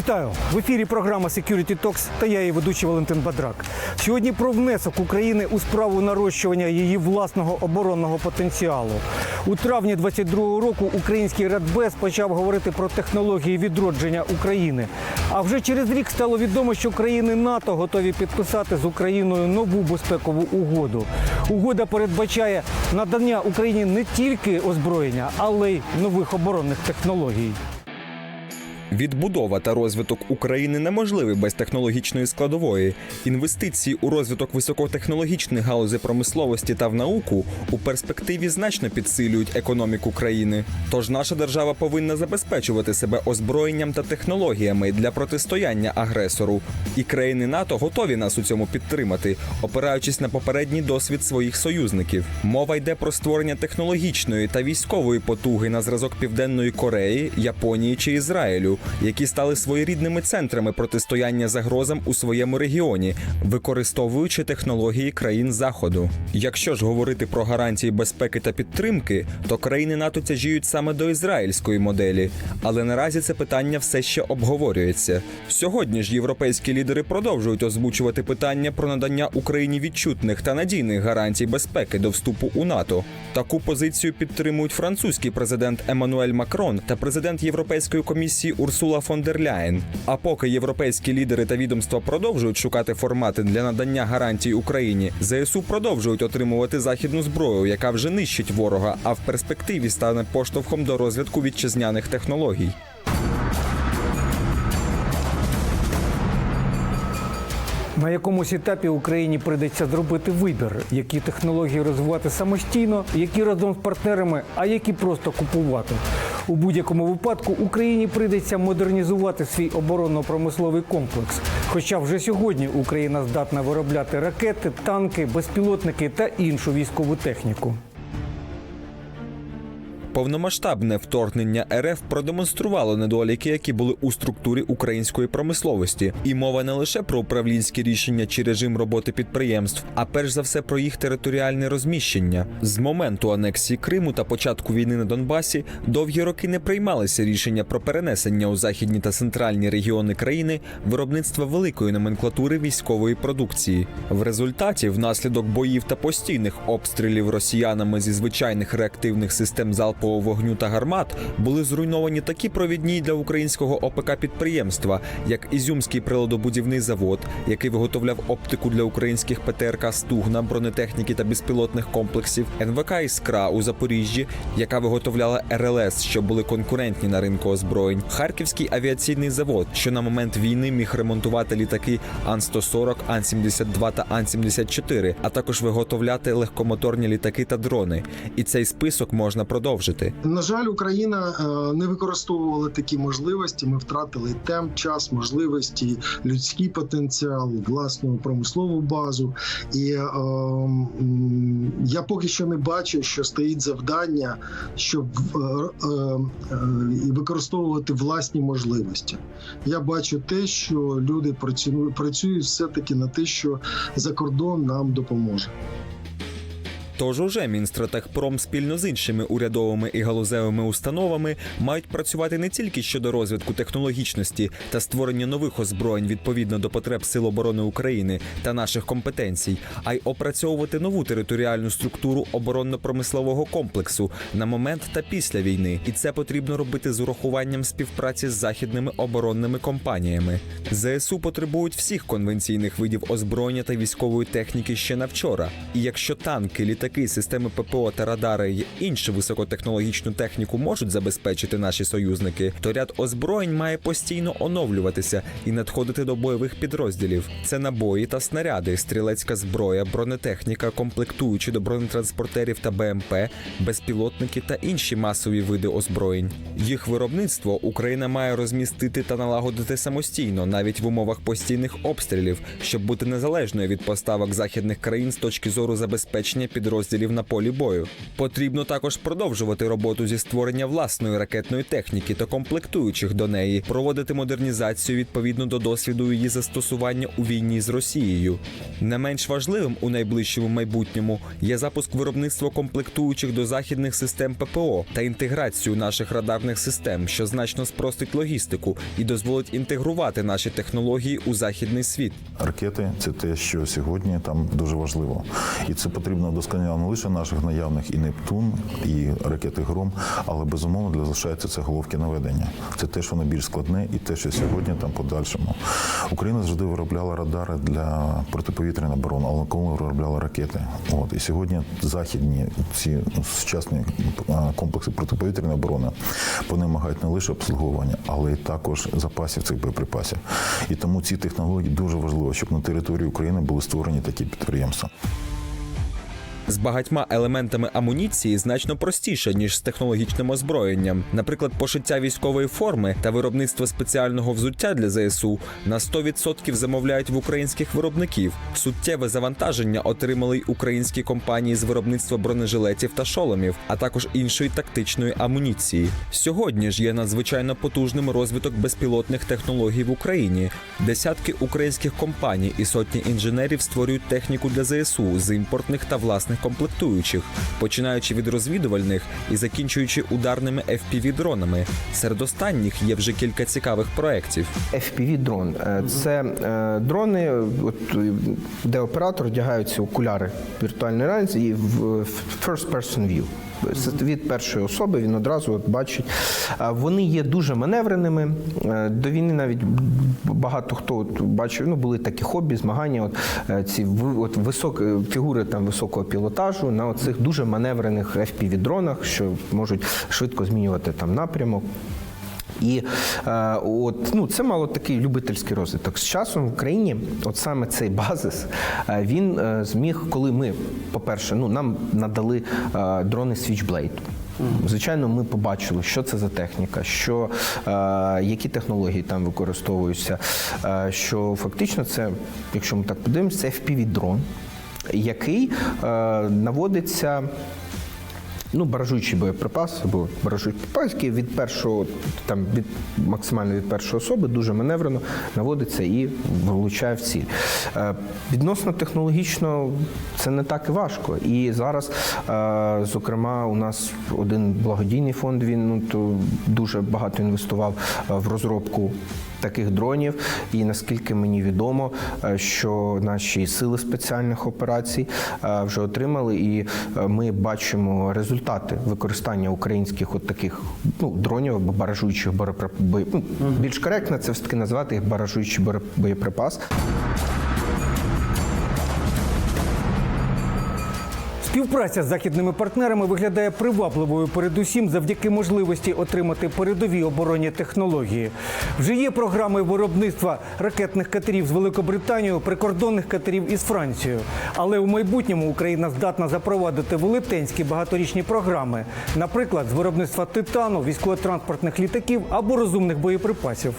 Вітаю в ефірі. Програма Security Talks та я її ведучий Валентин Бадрак. Сьогодні про внесок України у справу нарощування її власного оборонного потенціалу. У травні 22-го року український Радбез почав говорити про технології відродження України. А вже через рік стало відомо, що країни НАТО готові підписати з Україною нову безпекову угоду. Угода передбачає надання Україні не тільки озброєння, але й нових оборонних технологій. Відбудова та розвиток України неможливі без технологічної складової. Інвестиції у розвиток високотехнологічних галузей промисловості та в науку у перспективі значно підсилюють економіку країни. Тож наша держава повинна забезпечувати себе озброєнням та технологіями для протистояння агресору. І країни НАТО готові нас у цьому підтримати, опираючись на попередній досвід своїх союзників. Мова йде про створення технологічної та військової потуги на зразок Південної Кореї, Японії чи Ізраїлю, які стали своєрідними центрами протистояння загрозам у своєму регіоні, використовуючи технології країн Заходу. Якщо ж говорити про гарантії безпеки та підтримки, то країни НАТО тяжіють саме до ізраїльської моделі, але наразі це питання все ще обговорюється. Сьогодні ж європейські лідери продовжують озвучувати питання про надання Україні відчутних та надійних гарантій безпеки до вступу у НАТО. Таку позицію підтримують французький президент Еммануель Макрон та президент Європейської комісії Урсула фон дер Ляєн. А поки європейські лідери та відомства продовжують шукати формати для надання гарантій Україні, ЗСУ продовжують отримувати західну зброю, яка вже нищить ворога, а в перспективі стане поштовхом до розвитку вітчизняних технологій. На якомусь етапі Україні прийдеться зробити вибір, які технології розвивати самостійно, які разом з партнерами, а які просто купувати. У будь-якому випадку Україні прийдеться модернізувати свій оборонно-промисловий комплекс. Хоча вже сьогодні Україна здатна виробляти ракети, танки, безпілотники та іншу військову техніку. Повномасштабне вторгнення РФ продемонструвало недоліки, які були у структурі української промисловості, і мова не лише про управлінські рішення чи режим роботи підприємств, а перш за все про їх територіальне розміщення. З моменту анексії Криму та початку війни на Донбасі довгі роки не приймалися рішення про перенесення у західні та центральні регіони країни виробництва великої номенклатури військової продукції. В результаті, внаслідок боїв та постійних обстрілів росіянами зі звичайних реактивних систем залпового вогню та гармат були зруйновані такі провідні для українського ОПК підприємства, як Ізюмський приладобудівний завод, який виготовляв оптику для українських ПТРК Стугна, бронетехніки та безпілотних комплексів, НВК Іскра у Запоріжжі, яка виготовляла РЛС, що були конкурентні на ринку озброєнь, Харківський авіаційний завод, що на момент війни міг ремонтувати літаки Ан-140, Ан-72 та Ан-74, а також виготовляти легкомоторні літаки та дрони. І цей список можна продовжити. На жаль, Україна е, не використовувала такі можливості. Ми втратили темп, час, можливості, людський потенціал, власну промислову базу. І е, я поки що не бачу, що стоїть завдання, щоб е, е, е, використовувати власні можливості. Я бачу те, що люди працюють, працюють все таки на те, що за кордон нам допоможе. Тож уже Мінстратехпром спільно з іншими урядовими і галузевими установами мають працювати не тільки щодо розвитку технологічності та створення нових озброєнь відповідно до потреб Сил оборони України та наших компетенцій, а й опрацьовувати нову територіальну структуру оборонно-промислового комплексу на момент та після війни. І це потрібно робити з урахуванням співпраці з західними оборонними компаніями. ЗСУ потребують всіх конвенційних видів озброєння та військової техніки ще на вчора. І якщо танки, літаки, системи ППО та радари й іншу високотехнологічну техніку можуть забезпечити наші союзники, то ряд озброєнь має постійно оновлюватися і надходити до бойових підрозділів. Це набої та снаряди, стрілецька зброя, бронетехніка, комплектуючі до бронетранспортерів та БМП, безпілотники та інші масові види озброєнь. Їх виробництво Україна має розмістити та налагодити самостійно, навіть в умовах постійних обстрілів, щоб бути незалежною від поставок західних країн з точки зору забезпечення підрозділів підрозділів на полі бою. Потрібно також продовжувати роботу зі створення власної ракетної техніки та комплектуючих до неї, проводити модернізацію відповідно до досвіду її застосування у війні з Росією. Не менш важливим у найближчому майбутньому є запуск виробництва комплектуючих до західних систем ППО та інтеграцію наших радарних систем, що значно спростить логістику і дозволить інтегрувати наші технології у західний світ. Ракети це те, що сьогодні там дуже важливо, і це потрібно не лише наших наявних і Нептун, і ракети Гром, але безумовно для залишається це головки наведення. Це те, що воно більш складне, і те, що сьогодні там подальшому. Україна завжди виробляла радари для протиповітряної оборони, але коли виробляла ракети. От і сьогодні західні ці сучасні комплекси протиповітряної оборони вони не лише обслуговування, але й також запасів цих боєприпасів. І тому ці технології дуже важливо, щоб на території України були створені такі підприємства. З багатьма елементами амуніції значно простіше ніж з технологічним озброєнням. Наприклад, пошиття військової форми та виробництво спеціального взуття для ЗСУ на 100% замовляють в українських виробників. Суттєве завантаження отримали й українські компанії з виробництва бронежилетів та шоломів, а також іншої тактичної амуніції. Сьогодні ж є надзвичайно потужним розвиток безпілотних технологій в Україні. Десятки українських компаній і сотні інженерів створюють техніку для ЗСУ з імпортних та власних комплектуючих, починаючи від розвідувальних і закінчуючи ударними fpv дронами. Серед останніх є вже кілька цікавих проєктів. FPV-дрон. Е, Це е, дрони, от, де оператор вдягаються окуляри віртуальної реальності і в first person view. Від першої особи він одразу от бачить. Вони є дуже маневреними. Е, До війни навіть багато хто от бачив, ну були такі хобі, змагання. От ці от висок, фігури там високого пілотажу на цих дуже маневрених FPV-дронах, що можуть швидко змінювати там напрямок. І е, от ну це мало такий любительський розвиток. З часом в Україні, от саме цей базис, е, він е, зміг, коли ми, по-перше, ну нам надали е, дрони Switchblade. Звичайно, ми побачили, що це за техніка, що е, які технології там використовуються. Е, що фактично це, якщо ми так подивимося, це FPV-дрон, який е, наводиться Ну, баражуючий боєприпас або баражуючий боєприпас, який від першого, там від максимально від першої особи дуже маневрено наводиться і влучає в ціль. Е, відносно технологічно це не так і важко. І зараз, е, зокрема, у нас один благодійний фонд він ну то дуже багато інвестував е, в розробку таких дронів. І наскільки мені відомо, е, що наші сили спеціальних операцій е, вже отримали, і е, ми бачимо результати використання українських от таких ну, дронів або баражуючих боєприпасів. Ну, більш коректно це все таки назвати їх баражуючий боєприпас. Співпраця з західними партнерами виглядає привабливою передусім завдяки можливості отримати передові оборонні технології. Вже є програми виробництва ракетних катерів з Великобританією, прикордонних катерів із Францією. Але у майбутньому Україна здатна запровадити велетенські багаторічні програми, наприклад, з виробництва титану, військово-транспортних літаків або розумних боєприпасів.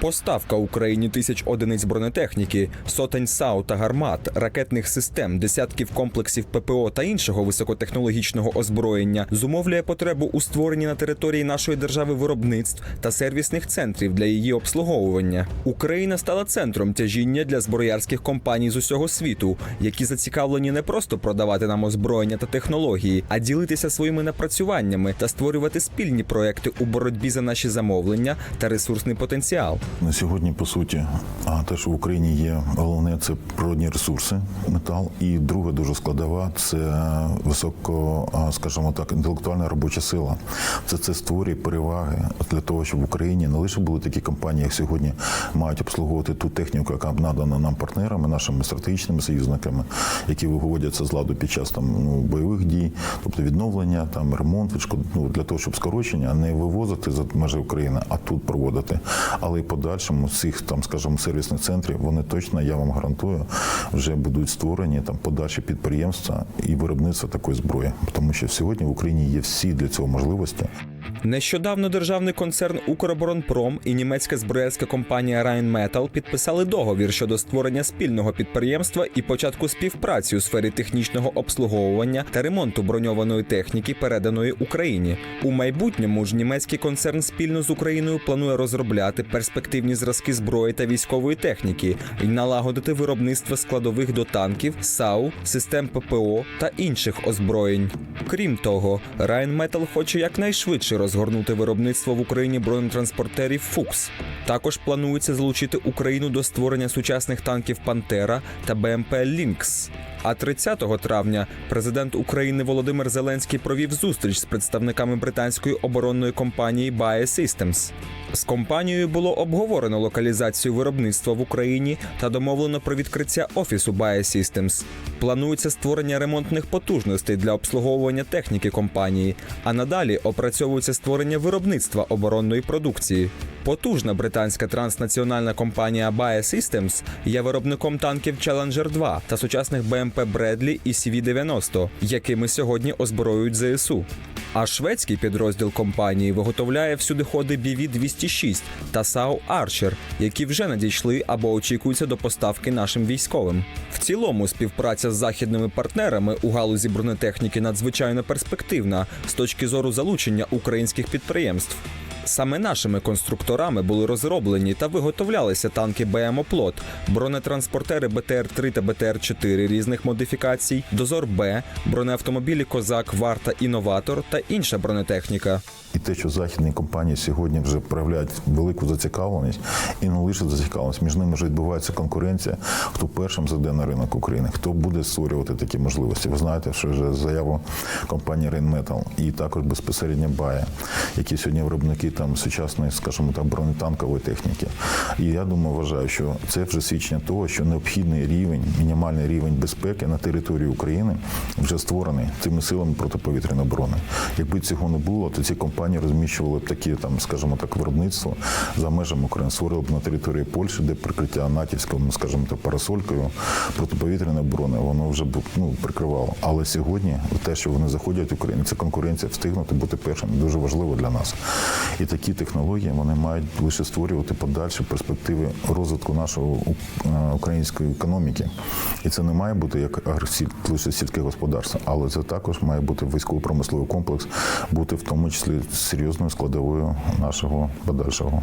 Поставка Україні тисяч одиниць бронетехніки, сотень САУ та гармат, ракетних систем, десятків комплексів ППО та іншого високотехнологічного озброєння зумовлює потребу у створенні на території нашої держави виробництв та сервісних центрів для її обслуговування. Україна стала центром тяжіння для зброярських компаній з усього світу, які зацікавлені не просто продавати нам озброєння та технології, а ділитися своїми напрацюваннями та створювати спільні проекти у боротьбі за наші замовлення та ресурсний потенціал. На сьогодні, по суті, а те, що в Україні є головне, це природні ресурси, метал. І друга дуже складова це високо, скажімо так, інтелектуальна робоча сила. Це це створює переваги для того, щоб в Україні не лише були такі компанії, як сьогодні мають обслуговувати ту техніку, яка надана нам партнерами, нашими стратегічними союзниками, які виводяться з ладу під час там ну, бойових дій, тобто відновлення, там ремонт, ну, для того, щоб скорочення не вивозити за межі України, а тут проводити. Але і подальшому цих там, скажімо, сервісних центрів вони точно, я вам гарантую, вже будуть створені там подальші підприємства і виробництво такої зброї, тому що сьогодні в Україні є всі для цього можливості. Нещодавно державний концерн Укроборонпром і німецька зброярська компанія Rheinmetall підписали договір щодо створення спільного підприємства і початку співпраці у сфері технічного обслуговування та ремонту броньованої техніки, переданої Україні. У майбутньому ж німецький концерн спільно з Україною планує розробляти перспективні зразки зброї та військової техніки і налагодити виробництво складових до танків, САУ, систем ППО та інших озброєнь. Крім того, Rheinmetall хоче якнайшвидше розгорнути виробництво в Україні бронетранспортерів Фукс. Також планується залучити Україну до створення сучасних танків Пантера та БМП Лінкс. А 30 травня президент України Володимир Зеленський провів зустріч з представниками британської оборонної компанії Bae Systems. З компанією було обговорено локалізацію виробництва в Україні та домовлено про відкриття офісу Bae Systems. Планується створення ремонтних потужностей для обслуговування техніки компанії, а надалі опрацьовується створення виробництва оборонної продукції. Потужна британська транснаціональна компанія Bae Systems є виробником танків Challenger 2 та сучасних БМП Bradley і CV-90, якими сьогодні озброюють ЗСУ. А шведський підрозділ компанії виготовляє всюдиходи BV-206 та САУ Archer, які вже надійшли або очікуються до поставки нашим військовим. В цілому співпраця з західними партнерами у галузі бронетехніки надзвичайно перспективна з точки зору залучення українських підприємств. Саме нашими конструкторами були розроблені та виготовлялися танки БМ «Оплот», бронетранспортери БТР-3 та БТР-4 різних модифікацій, Дозор Б, бронеавтомобілі Козак, Варта, Інноватор та інша бронетехніка. І те, що західні компанії сьогодні вже проявляють велику зацікавленість, і не лише зацікавленість, між ними вже відбувається конкуренція, хто першим зайде на ринок України, хто буде створювати такі можливості. Ви знаєте, що вже заяву компанії Rheinmetall і також безпосередньо Бая, які сьогодні виробники там сучасної, скажімо так, бронетанкової техніки. І я думаю, вважаю, що це вже свідчення того, що необхідний рівень, мінімальний рівень безпеки на території України вже створений цими силами протиповітряної оборони. Якби цього не було, то ці компанії розміщували б такі, там, скажімо так, виробництво за межами України, створили б на території Польщі, де прикриття натівською, ну, скажімо так, парасолькою протиповітряної оборони, воно вже б ну, прикривало. Але сьогодні те, що вони заходять в Україну, це конкуренція встигнути бути першим, дуже важливо для нас. І такі технології вони мають лише створювати подальші перспективи розвитку нашого е, української економіки. І це не має бути як лише сільське господарство, але це також має бути військово-промисловий комплекс, бути в тому числі серйозною складовою нашого подальшого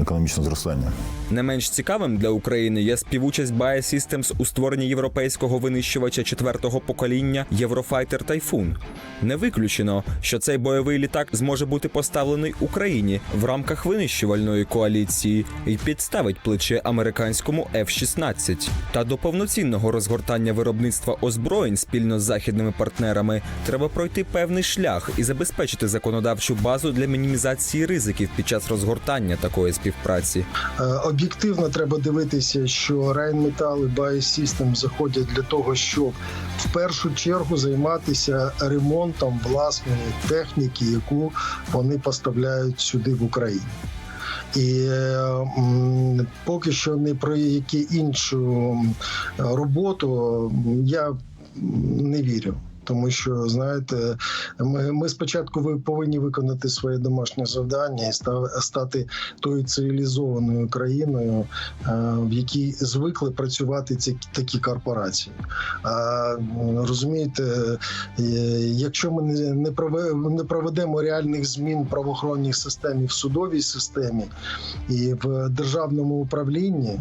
економічного зростання. Не менш цікавим для України є співучасть Bae у створенні європейського винищувача четвертого покоління Єврофайтер Тайфун. Не виключено, що цей бойовий літак зможе бути поставлений Україні в рамках винищувальної коаліції і підставить плече американському F-16. Та до повноцінного розгортання виробництва озброєнь спільно з західними партнерами треба пройти певний шлях і забезпечити законодавчу базу для мінімізації ризиків під час розгортання такої співпраці. Е, Об'єктивно треба дивитися, що Rheinmetall і Biosystem заходять для того, щоб в першу чергу займатися ремонтом власної техніки, яку вони поставляють сюди в Україну. І поки що не про які іншу роботу я не вірю. Тому що знаєте, ми, ми спочатку ви повинні виконати своє домашнє завдання і ста- стати тою цивілізованою країною, е, в якій звикли працювати ці такі корпорації. А розумієте, е, якщо ми не не проведемо реальних змін в правоохоронній системі, в судовій системі і в державному управлінні.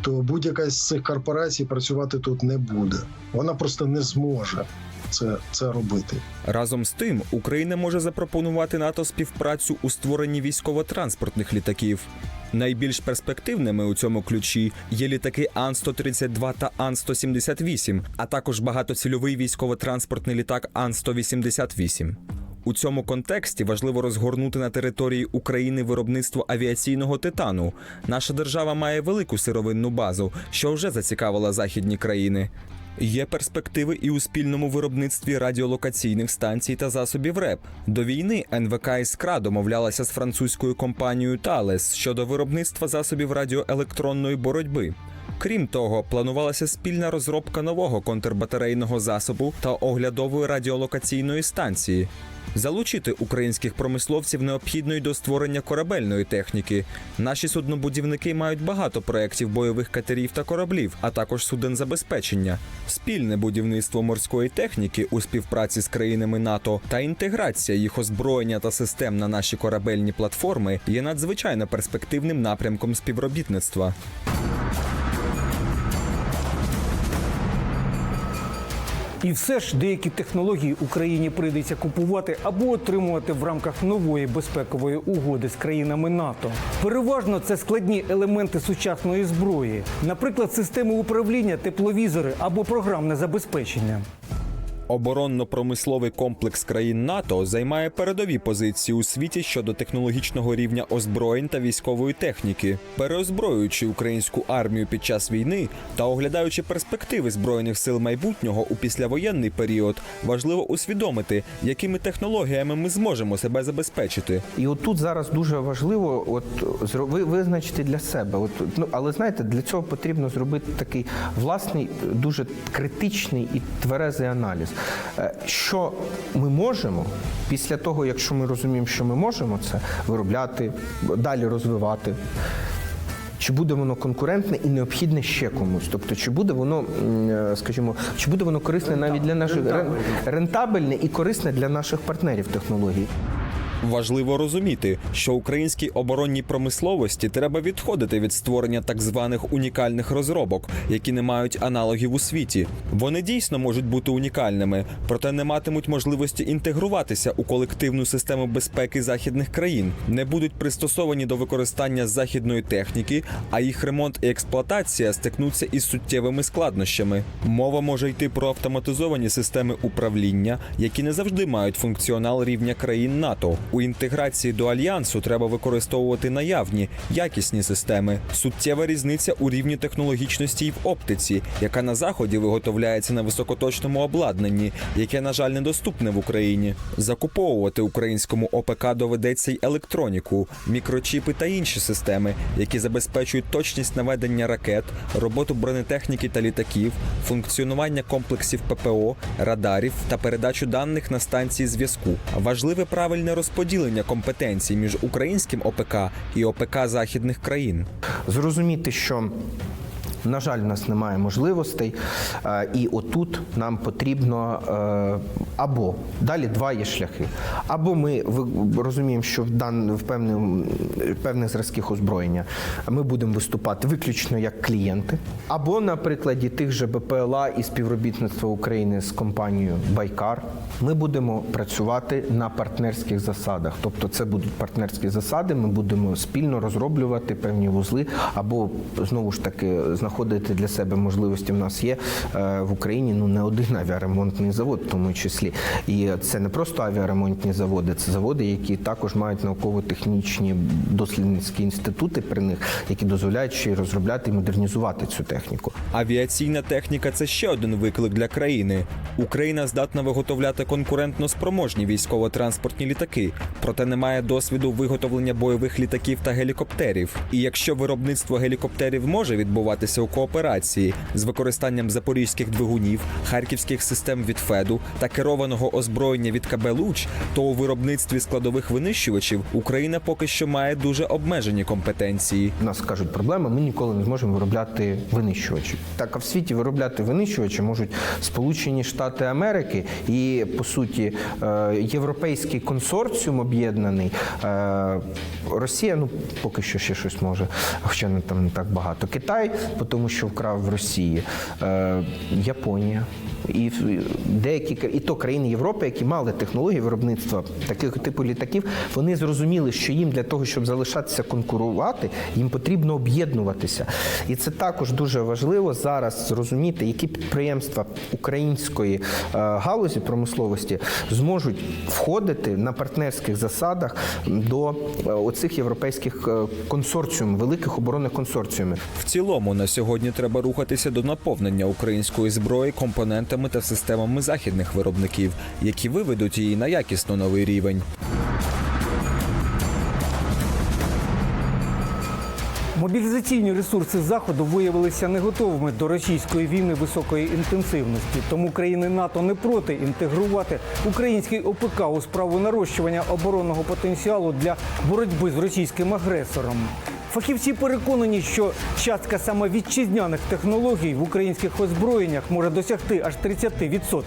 То будь-яка з цих корпорацій працювати тут не буде. Вона просто не зможе це, це робити. Разом з тим, Україна може запропонувати НАТО співпрацю у створенні військово-транспортних літаків. Найбільш перспективними у цьому ключі є літаки Ан-132 та Ан-178, а також багатоцільовий військово-транспортний літак Ан-188. У цьому контексті важливо розгорнути на території України виробництво авіаційного титану. Наша держава має велику сировинну базу, що вже зацікавила західні країни. Є перспективи і у спільному виробництві радіолокаційних станцій та засобів РЕП. До війни НВК «Іскра» домовлялася з французькою компанією Талес щодо виробництва засобів радіоелектронної боротьби. Крім того, планувалася спільна розробка нового контрбатарейного засобу та оглядової радіолокаційної станції. Залучити українських промисловців необхідно й до створення корабельної техніки. Наші суднобудівники мають багато проєктів бойових катерів та кораблів, а також суден забезпечення. Спільне будівництво морської техніки у співпраці з країнами НАТО та інтеграція їх озброєння та систем на наші корабельні платформи є надзвичайно перспективним напрямком співробітництва. І все ж деякі технології Україні прийдеться купувати або отримувати в рамках нової безпекової угоди з країнами НАТО. Переважно це складні елементи сучасної зброї, наприклад, системи управління, тепловізори або програмне забезпечення. Оборонно-промисловий комплекс країн НАТО займає передові позиції у світі щодо технологічного рівня озброєнь та військової техніки, переозброюючи українську армію під час війни та оглядаючи перспективи збройних сил майбутнього у післявоєнний період, важливо усвідомити, якими технологіями ми зможемо себе забезпечити. І от тут зараз дуже важливо от ви- визначити для себе. От ну але знаєте, для цього потрібно зробити такий власний, дуже критичний і тверезий аналіз. Е, Що ми можемо після того, якщо ми розуміємо, що ми можемо це виробляти, далі розвивати. Чи буде воно конкурентне і необхідне ще комусь? Тобто, чи буде воно, е, скажімо, чи буде воно корисне навіть для наших рентабельне і корисне для наших партнерів технологій? Важливо розуміти, що українській оборонній промисловості треба відходити від створення так званих унікальних розробок, які не мають аналогів у світі. Вони дійсно можуть бути унікальними, проте не матимуть можливості інтегруватися у колективну систему безпеки західних країн, не будуть пристосовані до використання західної техніки, а їх ремонт і експлуатація стикнуться із суттєвими складнощами. Мова може йти про автоматизовані системи управління, які не завжди мають функціонал рівня країн НАТО. У інтеграції до альянсу треба використовувати наявні якісні системи. Суттєва різниця у рівні технологічності й в оптиці, яка на заході виготовляється на високоточному обладнанні, яке, на жаль, недоступне в Україні. Закуповувати українському ОПК доведеться й електроніку, мікрочіпи та інші системи, які забезпечують точність наведення ракет, роботу бронетехніки та літаків, функціонування комплексів ППО, радарів та передачу даних на станції зв'язку. Важливе правильне розподілення компетенцій між українським ОПК і ОПК західних країн. зрозуміти, що. На жаль, в нас немає можливостей, е, і отут нам потрібно е, або далі два є шляхи. Або ми розуміємо, що в дан в певним певних зразків озброєння ми будемо виступати виключно як клієнти, або на прикладі тих же БПЛА і співробітництва України з компанією Байкар. Ми будемо працювати на партнерських засадах. Тобто, це будуть партнерські засади. Ми будемо спільно розроблювати певні вузли, або знову ж таки знаходити для себе можливості. В нас є е, в Україні ну не один авіаремонтний завод, в тому числі. І це не просто авіаремонтні заводи, це заводи, які також мають науково-технічні дослідницькі інститути при них, які дозволяють ще й розробляти і модернізувати цю техніку. Авіаційна техніка це ще один виклик для країни. Україна здатна виготовляти конкурентно спроможні військово-транспортні літаки, проте не має досвіду виготовлення бойових літаків та гелікоптерів. І якщо виробництво гелікоптерів може відбуватися кооперації з використанням запорізьких двигунів, харківських систем від Феду та керованого озброєння від КБ «Луч», то у виробництві складових винищувачів Україна поки що має дуже обмежені компетенції. У нас кажуть, проблема, ми ніколи не зможемо виробляти винищувачі. Так, а в світі виробляти винищувачі можуть Сполучені Штати Америки і, по суті, е, європейський консорціум об'єднаний. Е, Росія, ну поки що ще щось може, хоча не там не так багато. Китай, тому що вкрав в Росії, Е, Японія. І деякі і то країни Європи, які мали технології виробництва таких типу літаків, вони зрозуміли, що їм для того, щоб залишатися конкурувати, їм потрібно об'єднуватися. І це також дуже важливо зараз зрозуміти, які підприємства української е, галузі промисловості зможуть входити на партнерських засадах до е, оцих європейських е, консорціумів, великих оборонних консорціумів. В цілому на сьогодні треба рухатися до наповнення української зброї компонентами та системами західних виробників, які виведуть її на якісно новий рівень. Мобілізаційні ресурси заходу виявилися не готовими до російської війни високої інтенсивності. Тому країни НАТО не проти інтегрувати український ОПК у справу нарощування оборонного потенціалу для боротьби з російським агресором. Фахівці переконані, що частка саме вітчизняних технологій в українських озброєннях може досягти аж 30%.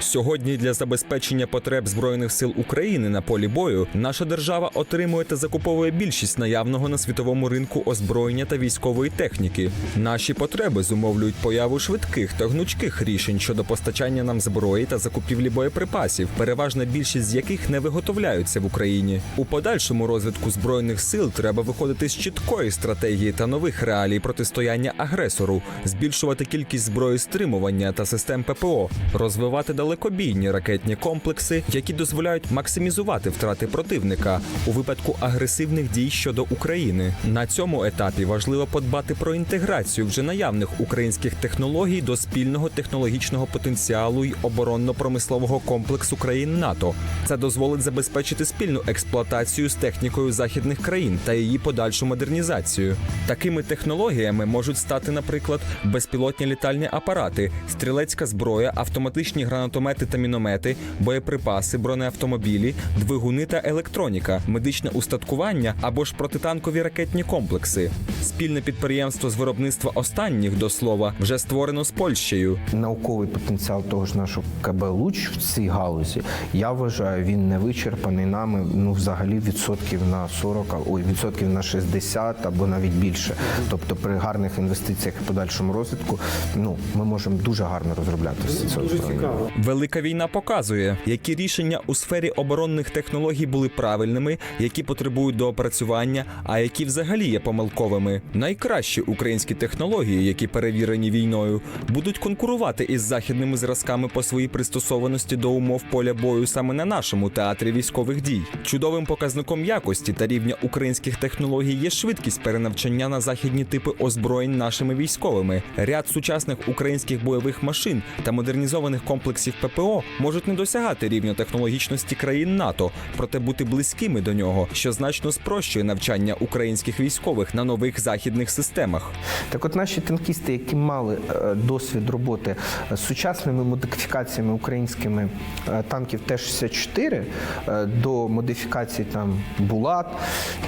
Сьогодні для забезпечення потреб збройних сил України на полі бою наша держава отримує та закуповує більшість наявного на світовому ринку озброєння та військової техніки. Наші потреби зумовлюють появу швидких та гнучких рішень щодо постачання нам зброї та закупівлі боєприпасів, переважна більшість з яких не виготовляються в Україні. У подальшому розвитку збройних сил треба виходити з чіткої стратегії та нових реалій протистояння агресору, збільшувати кількість зброї стримування та систем ППО, розвивати далекобійні ракетні комплекси, які дозволяють максимізувати втрати противника у випадку агресивних дій щодо України. На цьому етапі важливо подбати про інтеграцію вже наявних українських технологій до спільного технологічного потенціалу й оборонно-промислового комплексу країн НАТО. Це дозволить забезпечити спільну експлуатацію з технікою західних країн та її подальшу модернізацію. Такими технологіями можуть стати, наприклад, безпілотні літальні апарати, стрілецька зброя, автоматичні гранатомети та міномети, боєприпаси, бронеавтомобілі, двигуни та електроніка, медичне устаткування або ж протитанкові ракетні комплекси. Спільне підприємство з виробництва останніх до слова вже створено з Польщею. Науковий потенціал того ж нашого КБ Луч в цій галузі, я вважаю, він не вичерпаний нами ну взагалі відсотків на 40, а- ой, відсотків на 60 або навіть більше. Тобто при гарних інвестиціях і подальшому розвитку, ну ми можемо дуже гарно розробляти все це озброєння. Велика війна показує, які рішення у сфері оборонних технологій були правильними, які потребують доопрацювання, а які взагалі є помилковими. Найкращі українські технології, які перевірені війною, будуть конкурувати із західними зразками по своїй пристосованості до умов поля бою саме на нашому театрі військових дій. Чудовим показником якості та рівня українських технологій є швидкість перенавчання на західні типи озброєнь нашими військовими. Ряд сучасних українських бойових машин та модернізованих комплексів ППО можуть не досягати рівня технологічності країн НАТО, проте бути близькими до нього, що значно спрощує навчання українських військових на нових західних системах. Так от наші танкісти, які мали е, досвід роботи з сучасними модифікаціями українськими е, танків Т-64 е, до модифікацій там Булат,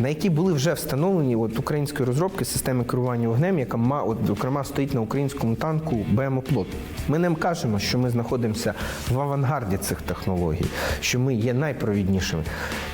на які були вже встановлені от, української розробки системи керування вогнем, яка от, зокрема стоїть на українському танку БМО Плот. Ми не кажемо, що ми знаходимося в авангарді цих технологій, що ми є найпровіднішими.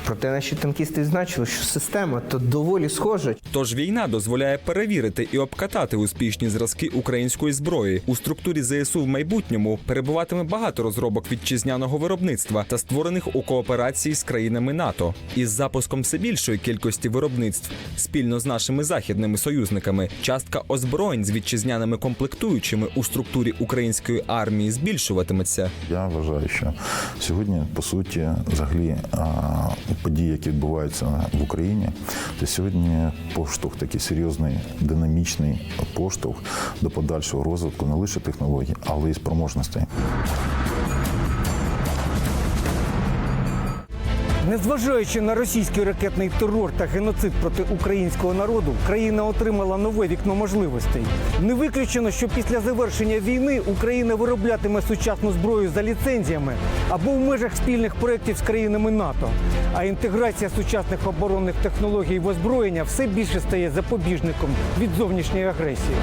Проте наші танкісти відзначили, що система то доволі схожа. Тож війна дозволяє перевірити і обкатати успішні зразки української зброї. У структурі ЗСУ в майбутньому перебуватиме багато розробок вітчизняного виробництва та створених у кооперації з країнами НАТО. Із запуском все більшої кількості виробництв спільно з нашими західними союзниками частка озброєнь з вітчизняними комплектуючими у структурі української армії збільшуватиметься. Я вважаю, що сьогодні, по суті, взагалі події, які відбуваються в Україні, то сьогодні поштовх такий серйозний, динамічний поштовх до подальшого розвитку не лише технологій, але й спроможностей. Незважаючи на російський ракетний терор та геноцид проти українського народу, країна отримала нове вікно можливостей. Не виключено, що після завершення війни Україна вироблятиме сучасну зброю за ліцензіями або в межах спільних проєктів з країнами НАТО. А інтеграція сучасних оборонних технологій в озброєння все більше стає запобіжником від зовнішньої агресії.